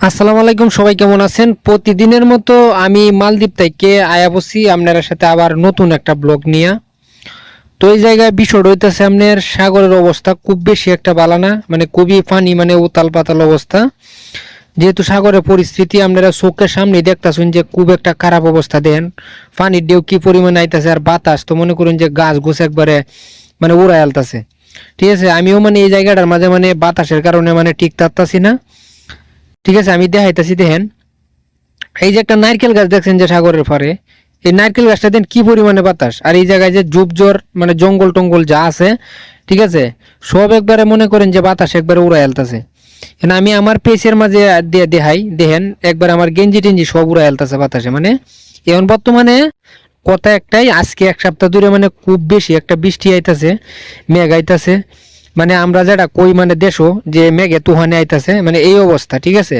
আসসালামু আলাইকুম, সবাই কেমন আছেন? প্রতিদিনের মতো আমি মালদ্বীপ থেকে আয়া বসি আপনার সাথে আবার নতুন একটা ব্লগ নিয়ে। তো এই জায়গায় বিষয় হইতেছে আপনার সাগরের অবস্থা খুব বেশি একটা ভালো না মানে খুবই পানি মানে উতাল পাতাল অবস্থা। যেহেতু সাগরের পরিস্থিতি আপনারা চোখের সামনে দেখতেছেন যে খুব একটা খারাপ অবস্থা, দেন পানির ঢেউ কি পরিমাণে আইতাছে আর বাতাস, তো মনে করুন যে গাছ গুছ একবারে মানে উড়াই আলতাছে। ঠিক আছে, আমিও মানে এই জায়গাটার মাঝে মানে বাতাসের কারণে মানে ঠিক থাকতাছি না। ঠিক আছে, আমি দেখাইতেছি, দেখেন। এই যে একটা নারকেল গাছ দেখছেন যে সাগরের পারে এই নারকেল গাছটা দেন কি পরিমাণে বাতাস। আর এই জায়গায় যে জুবজোর মানে জঙ্গল টঙ্গল যা আছে, ঠিক আছে, সব একবারে মনে করেন যে বাতাস একবারে উড়াই আলতাছে। এখন আমি আমার পেসের মাঝে দিয়ে দেখাই, দেখেন, একবার আমার গেঞ্জি টেঞ্জি সব উড়াই আলতাছে বাতাসে মানে এখন বর্তমানে কথা একটাই, আজকে এক সপ্তাহ ধরে মানে খুব বেশি একটা বৃষ্টি আইতাছে, মেঘ আইতাছে। মানে আমরা যেটা কই মানে দেশও, যে মেঘে তুহানে আইতাছে মানে এই অবস্থা, ঠিক আছে?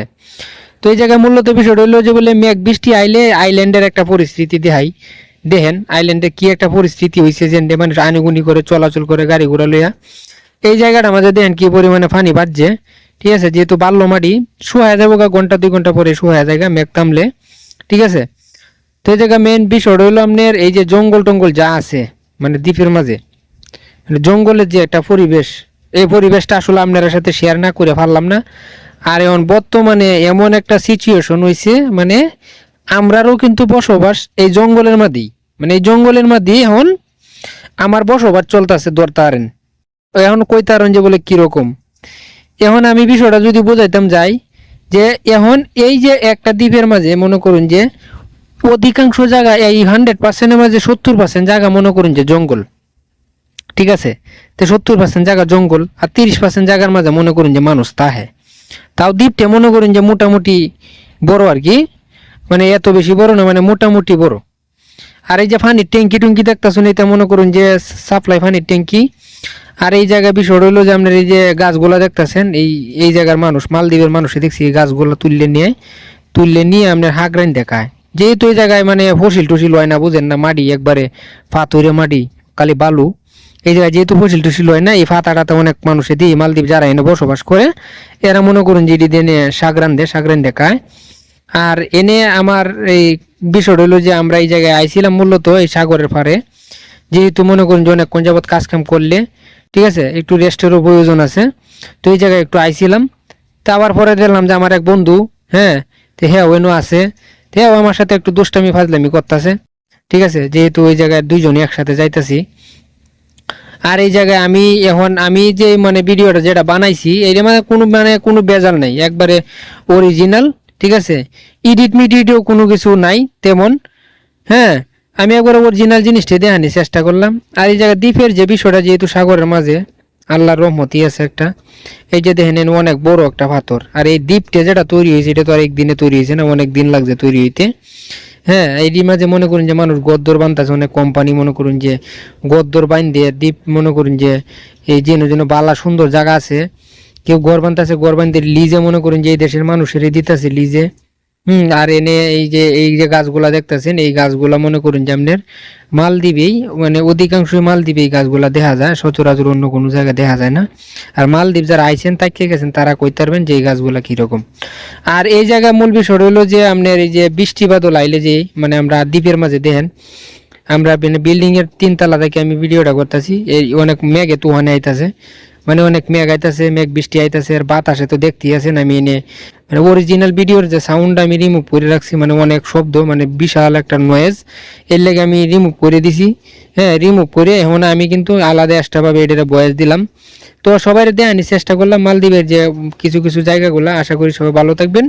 তো এই জায়গায় মূলত বিষয়টা হইল যে বলে মেঘ বৃষ্টি আইলে আইল্যান্ডের একটা পরিস্থিতি দেখাই। দেখেন আইল্যান্ডে কি একটা পরিস্থিতি হয়েছে যে মানুষ আনুগুনি করে চলাচল করে গাড়ি ঘোড়া লইয়া। এই জায়গাটা আমাদের দেখেন কি পরিমাণে পানি বাজছে ঠিক আছে? যেহেতু বাল্য মাটি শুয়া যাব ঘণ্টা দুই ঘণ্টা পরে শুয়া যায় গা, মেঘ থামলে, ঠিক আছে? তো এই জায়গা মেন বিষয় হইল আপনার এই যে জঙ্গল টঙ্গল যা আছে মানে দ্বীপের মাঝে মানে জঙ্গলের যে একটা পরিবেশ, এই পরিবেশটা আসলে আপনার সাথে শেয়ার না করে পারলাম না। আর এখন বর্তমানে এমন একটা সিচুয়েশন হয়েছে মানে আমরারও কিন্তু বসবাস এই জঙ্গলের মাঝেই মানে এই জঙ্গলের মাঝেই এখন আমার বসবাস চলতেছে দরতারেন এখন কইতারেন যে বলে কীরকম এখন আমি বিষয়টা যদি বোঝাইতাম যাই, যে এখন এই যে একটা দ্বীপের মাঝে মনে করুন যে অধিকাংশ জায়গা এই হান্ড্রেড পার্সেন্টের মাঝে সত্তর পার্সেন্ট জায়গা মনে করুন যে জঙ্গল। ঠিক আছে? তো সত্তর পার্সেন্ট জায়গা জঙ্গল আর তিরিশ পার্সেন্ট জায়গার মাঝে মনে করুন যে মানুষ তা তাহে তাও দ্বীপটা মনে করুন যে মোটামুটি বড় আর কি। মানে এত বেশি বড় না মানে মোটামুটি বড়। আর এই যে পানির ট্যাঙ্কি টুঙ্কি দেখতেছেন, এটা মনে করুন যে সাপ্লাই পানির ট্যাঙ্কি। আর এই জায়গায় বিষয় হইল যে আপনার এই যে গাছগুলা দেখতেছেন, এই এই জায়গার মানুষ, মালদ্বীপের মানুষে দেখছি এই গাছগুলো তুললে নিয়ে তুললে নিয়ে আপনার হাগরাইন দেখায়। যেহেতু এই জায়গায় মানে ফসিল টসিল হয় না, বুঝেন না, মাটি একবারে পাথরে মাটি, খালি বালু। এই জায়গায় যেহেতু ফসিল টসিল হয় না, এই ফাতাটাতে অনেক মানুষে দিয়ে মালদ্বীপ যারা এনে বসবাস করে, এরা মনে করুন যে এটি দিয়ে সাগরান দেয়, সাগরান দেখায় আর এনে আমার এই বিষয় হইল যে আমরা এই জায়গায় আইছিলাম মূলত এই সাগরের পারে যেহেতু মনে করুন যে অনেক কোন যাবত কাজ কাম করলে, ঠিক আছে, একটু রেস্টেরও প্রয়োজন আছে। তো এই জায়গায় একটু আইছিলাম। তা আবার পরে দেখলাম যে আমার এক বন্ধু হ্যাঁ তো হ্যাঁ ওয়েনও আছে। তো হ্যাঁ আমার সাথে একটু দুষ্টামি, ফাজলামি করতেছে। ঠিক আছে, যেহেতু ওই জায়গায় দুইজনই একসাথে যাইতাছি। আর এই জায়গায় আমি এখন, আমি যে মানে ভিডিওটা যেটা বানাইছি এটা মানে কোনো মানে কোনো বেজাল নাই, একবারে অরিজিনাল ঠিক আছে? ইডিট মিডিটও কোনো কিছু নাই, তেমন হ্যাঁ? আমি একবার অরিজিনাল জিনিসটা দেখানি চেষ্টা করলাম। আর এই জায়গায় দ্বীপের যে বিষয়টা, যেহেতু সাগরের মাঝে, আল্লাহর রহমতি আছে একটা, এই যে দেখেন অনেক বড় একটা পাথর। আর এই দ্বীপটা যেটা তৈরি হয়েছে, এটা তো আর একদিনে তৈরি হয়েছে না, অনেক দিন লাগছে তৈরি হইতে। হ্যাঁ এই মাঝে মনে করুন যে মানুষ গদ্দর বানতেছে, অনেক কোম্পানি মনে করুন যে গদ্দর বাইন দিয়ে দ্বীপ মনে করুন যে এই যেন যেন বালা সুন্দর জায়গা আছে, কেউ গড় বানতেছে গড় বান দিয়ে লিজে মনে করুন যে এই দেশের মানুষের দিতেছে লিজে হুম, আর এনে এই যে এই যে গাছগুলা দেখতেছেন, এই গাছগুলা মনে করুন যে আপনার মালদ্বীপেই মানে অধিকাংশই মালদ্বীপে এই গাছগুলা দেখা যায়, সচরাচর অন্য কোনো জায়গায় দেখা যায় না। আর মালদ্বীপ যারা আইছেন তাকিয়ে গেছেন, তারা কইতে পারবেন যে এই গাছগুলা কীরকম। আর এই জায়গায় মূল বিষয় হলো যে আপনার এই যে বৃষ্টি বাদল আইলে যে মানে আমরা দ্বীপের মাঝে দেখেন, আমরা বিল্ডিং এর তিনতলা থেকে আমি ভিডিওটা করতেছি, এই অনেক মেঘে তুহানে আইতাছে। মানে অনেক মেঘ আইতাছে, মেঘ বৃষ্টি আইতাছে, আর বাতাসে তো দেখতেই আছেন আমি এনে। মানে অরিজিনাল ভিডিওর যে সাউন্ড আমি রিমুভ করে রাখছি মানে অনেক শব্দ মানে বিশাল একটা নয়েজ এর লেগে আমি রিমুভ করে দিছি। হ্যাঁ রিমুভ করে এখন আমি কিন্তু আলাদা এক্সট্রাভাবে এটা বয়স দিলাম। তো সবাই দেয়নি চেষ্টা করলাম, মালদ্বীপের যে কিছু কিছু জায়গাগুলো, আশা করি সবাই ভালো থাকবেন।